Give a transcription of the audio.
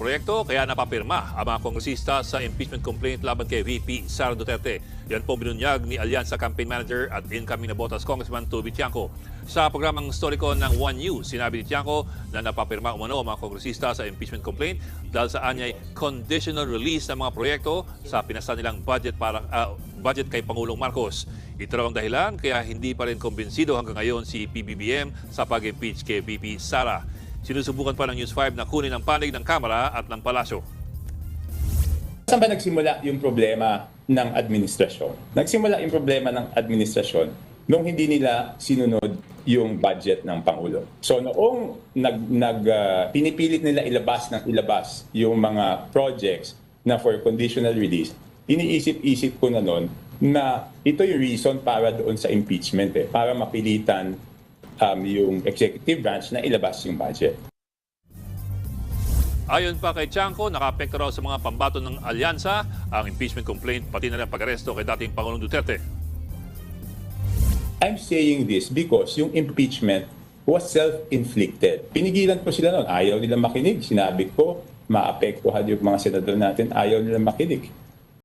proyekto kaya napapirma ang mga kongresista sa impeachment complaint laban kay VP Sara Duterte. Yan po binunyag ni Alyansa Campaign Manager at incoming na botas Congressman Toby Tiangco. Sa programang Storicon ng One News, sinabi ni Tiangco na napapirma umano ang mga kongresista sa impeachment complaint dahil sa anyay conditional release ng mga proyekto sa pinasa nilang budget para ah, budget kay Pangulong Marcos. Ito raw ang dahilan kaya hindi pa rin kumbinsido hanggang ngayon si PBBM sa pag-impeach kay VP Sara. Sinusubukan pa ng News 5 na kunin ang panig ng Kamara at ng Palasyo. Saan ba nagsimula yung problema ng administrasyon? Nagsimula yung problema ng administrasyon nung hindi nila sinunod yung budget ng Pangulo. So noong nag, nag, ah, pinipilit nila ilabas ng ilabas yung mga projects na for conditional release, iniisip-isip ko na noon na ito yung reason para doon sa impeachment eh, para mapilitan um, yung executive branch na ilabas yung budget. Ayon pa kay Tiangco, nakapekto raw sa mga pambato ng alyansa ang impeachment complaint pati na rin pag-aresto kay dating Pangulong Duterte. I'm saying this because yung impeachment was self-inflicted. Pinigilan ko sila noon. Ayaw nila makinig. Sinabi ko, maapektuhan yung mga senador natin. Ayaw nila makinig.